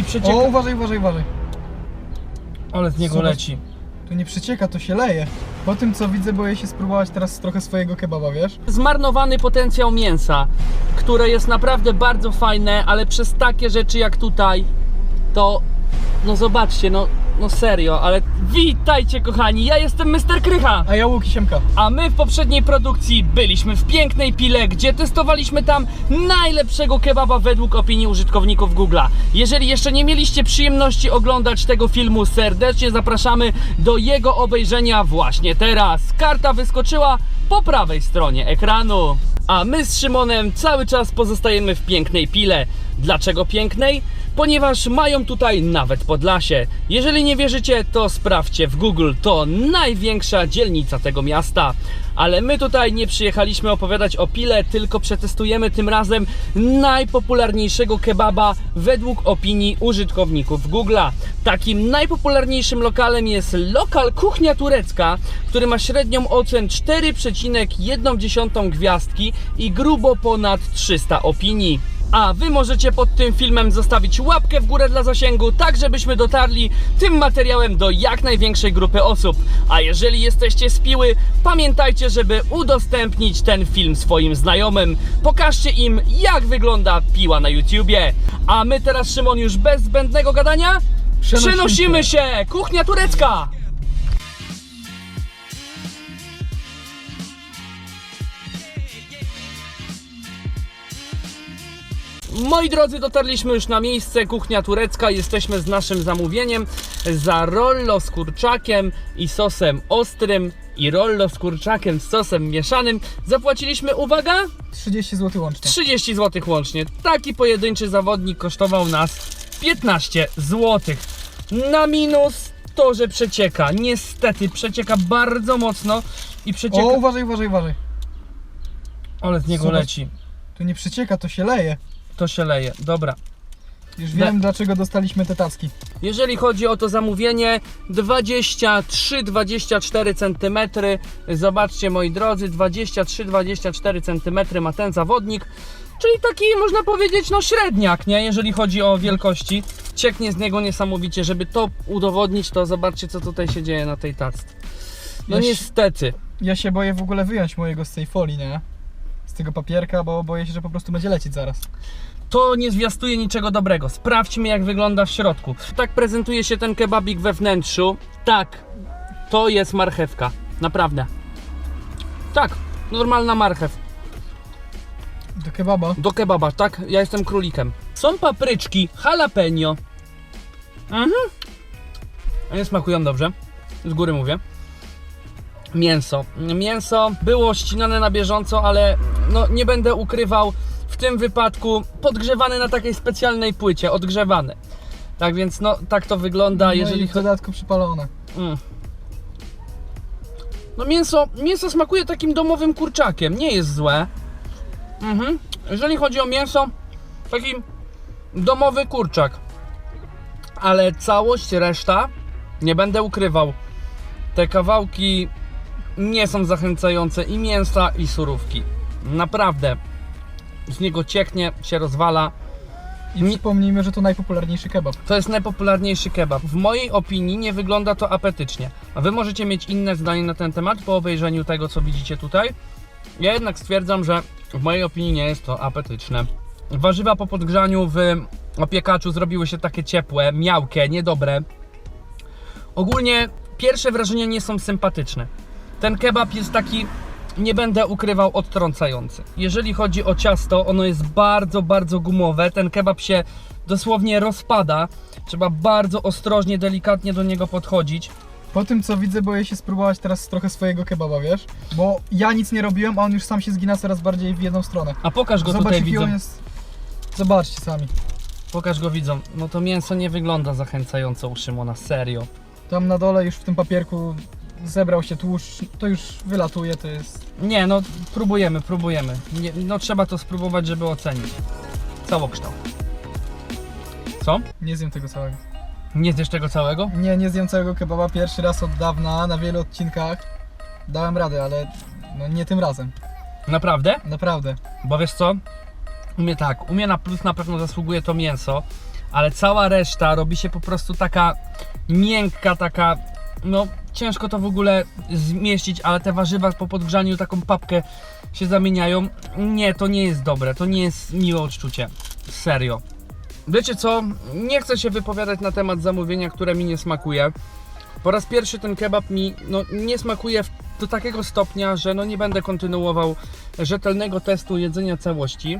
i przecieka. O, uważaj, uważaj, uważaj. Ale z niego Zobacz. leci. To nie przecieka, to się leje. Po tym co widzę, boję się spróbować teraz trochę swojego kebaba, wiesz? Zmarnowany potencjał mięsa, które jest naprawdę bardzo fajne, ale przez takie rzeczy jak tutaj, to no zobaczcie, no, no serio, ale witajcie kochani, ja jestem Mr. Krycha. A ja Łuki Siemka. A my w poprzedniej produkcji byliśmy w pięknej Pile, gdzie testowaliśmy tam najlepszego kebaba według opinii użytkowników Google'a. Jeżeli jeszcze nie mieliście przyjemności oglądać tego filmu, serdecznie zapraszamy do jego obejrzenia właśnie teraz. Karta wyskoczyła po prawej stronie ekranu. A my z Szymonem cały czas pozostajemy w pięknej Pile. Dlaczego pięknej? Ponieważ mają tutaj nawet Podlasie. Jeżeli nie wierzycie, to sprawdźcie w Google. To największa dzielnica tego miasta. Ale my tutaj nie przyjechaliśmy opowiadać o Pile, tylko przetestujemy tym razem najpopularniejszego kebaba według opinii użytkowników Google'a. Takim najpopularniejszym lokalem jest lokal Kuchnia Turecka, który ma średnią ocen 4,1 gwiazdki i grubo ponad 300 opinii. A wy możecie pod tym filmem zostawić łapkę w górę dla zasięgu, tak żebyśmy dotarli tym materiałem do jak największej grupy osób. A jeżeli jesteście z Piły, pamiętajcie, żeby udostępnić ten film swoim znajomym. Pokażcie im, jak wygląda piła na YouTubie. A my teraz, Szymon, już bez zbędnego gadania, Przenosimy przenosimy się! Kuchnia turecka! Moi drodzy, dotarliśmy już na miejsce, kuchnia turecka. Jesteśmy z naszym zamówieniem za rollo z kurczakiem i sosem ostrym i rollo z kurczakiem z sosem mieszanym. Zapłaciliśmy, uwaga, 30 zł łącznie. 30 zł łącznie. Taki pojedynczy zawodnik kosztował nas 15 zł. Na minus to, że przecieka. Niestety przecieka bardzo mocno i przecieka. O, uważaj, uważaj, uważaj. Ale z niego Zobacz. leci. To nie przecieka, to się leje. To się leje. Dobra. Już wiem dlaczego dostaliśmy te tacki. Jeżeli chodzi o to zamówienie, 23-24 cm. Zobaczcie moi drodzy, 23-24 cm ma ten zawodnik. Czyli taki można powiedzieć no średniak, nie? Jeżeli chodzi o wielkości. Cieknie z niego niesamowicie. Żeby to udowodnić, to zobaczcie co tutaj się dzieje na tej tacce. No niestety. Ja się boję w ogóle wyjąć mojego z tej folii, nie? Tego papierka, bo boję się, że po prostu będzie lecieć zaraz. To nie zwiastuje niczego dobrego. Sprawdźmy, jak wygląda w środku. Tak prezentuje się ten kebabik we wnętrzu. Tak, to jest marchewka. Naprawdę. Tak, normalna marchew. Do kebaba. Do kebaba, tak? Ja jestem królikiem. Są papryczki, jalapeno. Mhm. Nie smakują dobrze. Z góry mówię. Mięso. Mięso było ścinane na bieżąco, ale no nie będę ukrywał, w tym wypadku podgrzewane na takiej specjalnej płycie, odgrzewane. Tak więc no tak to wygląda, no jeżeli i w dodatku przypalone. Mm. No mięso, mięso smakuje takim domowym kurczakiem, nie jest złe. Mhm. Jeżeli chodzi o mięso, taki domowy kurczak. Ale całość, reszta, nie będę ukrywał, te kawałki nie są zachęcające i mięsa i surówki. Naprawdę. Z niego cieknie, się rozwala. I przypomnijmy, że to najpopularniejszy kebab. To jest najpopularniejszy kebab. W mojej opinii nie wygląda to apetycznie. A wy możecie mieć inne zdanie na ten temat po obejrzeniu tego, co widzicie tutaj. Ja jednak stwierdzam, że w mojej opinii nie jest to apetyczne. Warzywa po podgrzaniu w opiekaczu zrobiły się takie ciepłe, miałkie, niedobre. Ogólnie pierwsze wrażenia nie są sympatyczne. Ten kebab jest taki, nie będę ukrywał, odtrącający. Jeżeli chodzi o ciasto, ono jest bardzo, bardzo gumowe. Ten kebab się dosłownie rozpada. Trzeba bardzo ostrożnie, delikatnie do niego podchodzić. Po tym co widzę, boję się spróbować teraz trochę swojego kebaba, wiesz? Bo ja nic nie robiłem, a on już sam się zgina coraz bardziej w jedną stronę. A pokaż go Zobacz tutaj jaki widzom. on jest... Zobaczcie sami. Pokaż go widzom. No to mięso nie wygląda zachęcająco u Szymona, serio. Tam na dole już w tym papierku zebrał się tłuszcz, to już wylatuje, to jest... Nie, no próbujemy, próbujemy. Nie, no trzeba to spróbować, żeby ocenić. Całokształt. Co? Nie zjem tego całego. Nie zjesz tego całego? Nie, nie zjem całego kebaba pierwszy raz od dawna, na wielu odcinkach. Dałem radę, ale no nie tym razem. Naprawdę? Naprawdę. Bo wiesz co? U mnie tak, u mnie na plus na pewno zasługuje to mięso, ale cała reszta robi się po prostu taka miękka, taka no ciężko to w ogóle zmieścić, ale te warzywa po podgrzaniu taką papkę się zamieniają. Nie, to nie jest dobre, to nie jest miłe odczucie. Serio. Wiecie co? Nie chcę się wypowiadać na temat zamówienia, które mi nie smakuje. Po raz pierwszy ten kebab mi no, nie smakuje do takiego stopnia, że no, nie będę kontynuował rzetelnego testu jedzenia całości.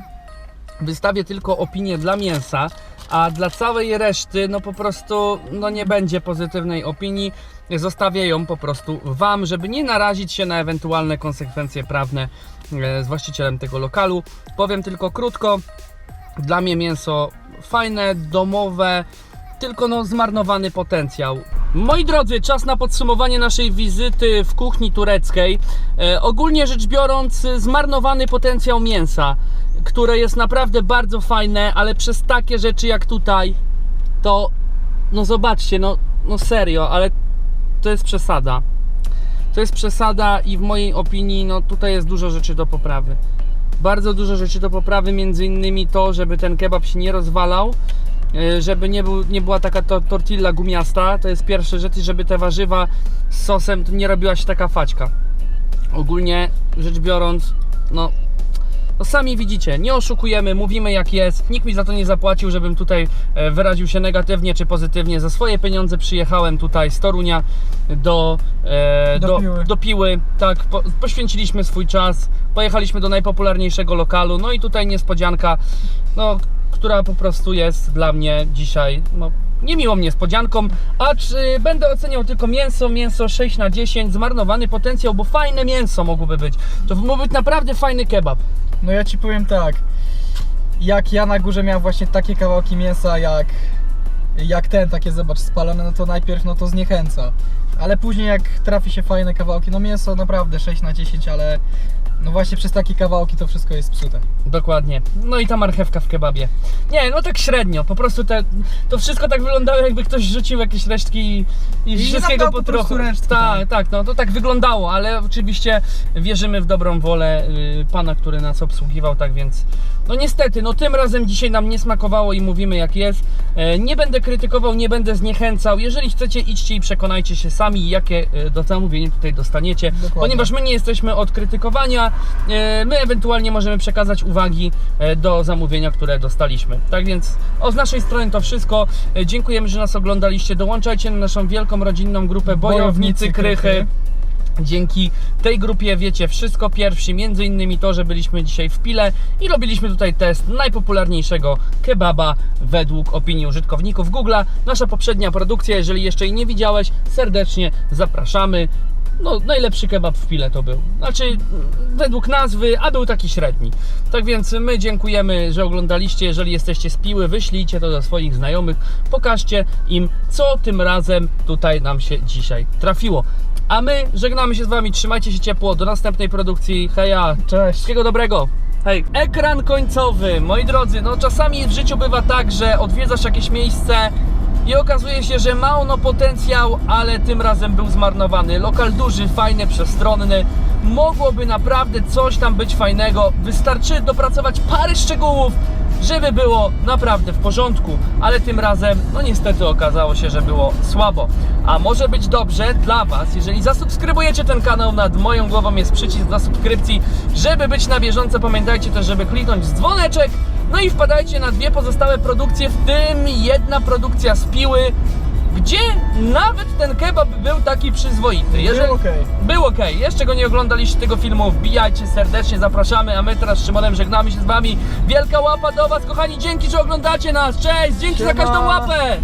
Wystawię tylko opinię dla mięsa, a dla całej reszty no po prostu no, nie będzie pozytywnej opinii. Zostawię ją po prostu Wam, żeby nie narazić się na ewentualne konsekwencje prawne e, z właścicielem tego lokalu. Powiem tylko krótko, dla mnie mięso fajne, domowe, tylko no zmarnowany potencjał. Moi drodzy, czas na podsumowanie naszej wizyty w kuchni tureckiej. E, ogólnie rzecz biorąc, zmarnowany potencjał mięsa, które jest naprawdę bardzo fajne, ale przez takie rzeczy jak tutaj, to no zobaczcie, no, no serio, ale to jest przesada. To jest przesada i w mojej opinii, no tutaj jest dużo rzeczy do poprawy. Bardzo dużo rzeczy do poprawy, między innymi to, żeby ten kebab się nie rozwalał, e, żeby nie, był, nie była taka to, tortilla gumiasta, to jest pierwsza rzecz, i żeby te warzywa z sosem nie robiła się taka faćka. Ogólnie rzecz biorąc, no, no sami widzicie, nie oszukujemy, mówimy jak jest, nikt mi za to nie zapłacił, żebym tutaj e, wyraził się negatywnie czy pozytywnie. Za swoje pieniądze przyjechałem tutaj z Torunia do, e, Do do, Piły. do Piły, tak, po, poświęciliśmy swój czas, pojechaliśmy do najpopularniejszego lokalu, no i tutaj niespodzianka, no, która po prostu jest dla mnie dzisiaj, no, niemiłą niespodzianką, acz y, będę oceniał tylko mięso, mięso 6 na 10, zmarnowany potencjał, bo fajne mięso mogłoby być, to mógł być naprawdę fajny kebab. No ja ci powiem tak. Jak ja na górze miałem właśnie takie kawałki mięsa jak jak ten, takie zobacz, spalone, no to najpierw no to zniechęca. Ale później jak trafi się fajne kawałki, no mięso naprawdę 6 na 10, ale no właśnie przez takie kawałki to wszystko jest psute. Dokładnie. No i ta marchewka w kebabie. Nie, no tak średnio. Po prostu te, to wszystko tak wyglądało, jakby ktoś rzucił jakieś resztki i, i, I wszystkiego po po trochu. resztki, tak, tak. tak, no to tak wyglądało, ale oczywiście wierzymy w dobrą wolę y, pana, który nas obsługiwał, tak więc. No niestety, no tym razem dzisiaj nam nie smakowało i mówimy jak jest. E, Nie będę krytykował, nie będę zniechęcał. Jeżeli chcecie, idźcie i przekonajcie się sami, jakie e, do zamówienia tutaj dostaniecie. Dokładnie. Ponieważ my nie jesteśmy od krytykowania, e, my ewentualnie możemy przekazać uwagi e, do zamówienia, które dostaliśmy. Tak więc o, z naszej strony to wszystko. E, Dziękujemy, że nas oglądaliście. Dołączajcie na naszą wielką rodzinną grupę Bojownicy Bojownicy Krychy. Krychy. Dzięki tej grupie wiecie wszystko pierwsi, między innymi to, że byliśmy dzisiaj w Pile i robiliśmy tutaj test najpopularniejszego kebaba według opinii użytkowników Google'a. Nasza poprzednia produkcja, jeżeli jeszcze jej nie widziałeś, serdecznie zapraszamy. No, najlepszy kebab w Pile to był. Znaczy, według nazwy, a był taki średni. Tak więc my dziękujemy, że oglądaliście. Jeżeli jesteście z Piły, wyślijcie to do swoich znajomych. Pokażcie im, co tym razem tutaj nam się dzisiaj trafiło. A my żegnamy się z Wami. Trzymajcie się ciepło. Do następnej produkcji. Heja! Cześć! Wszystkiego dobrego. Hej. Ekran końcowy. Moi drodzy, no czasami w życiu bywa tak, że odwiedzasz jakieś miejsce i okazuje się, że ma ono potencjał, ale tym razem był zmarnowany. Lokal duży, fajny, przestronny. Mogłoby naprawdę coś tam być fajnego. Wystarczy dopracować parę szczegółów, żeby było naprawdę w porządku, ale tym razem, no niestety okazało się, że było słabo. A może być dobrze dla Was, jeżeli zasubskrybujecie ten kanał, nad moją głową jest przycisk do subskrypcji, żeby być na bieżąco. Pamiętajcie też, żeby kliknąć dzwoneczek, no i wpadajcie na dwie pozostałe produkcje, w tym jedna produkcja z Piły, gdzie nawet ten kebab był taki przyzwoity. Był okej. Był ok. Jeszcze go nie oglądaliście tego filmu, wbijajcie serdecznie, zapraszamy, a my teraz z Szymonem żegnamy się z wami. Wielka łapa do was, kochani, dzięki, że oglądacie nas. Cześć, dzięki za Siema. każdą łapę.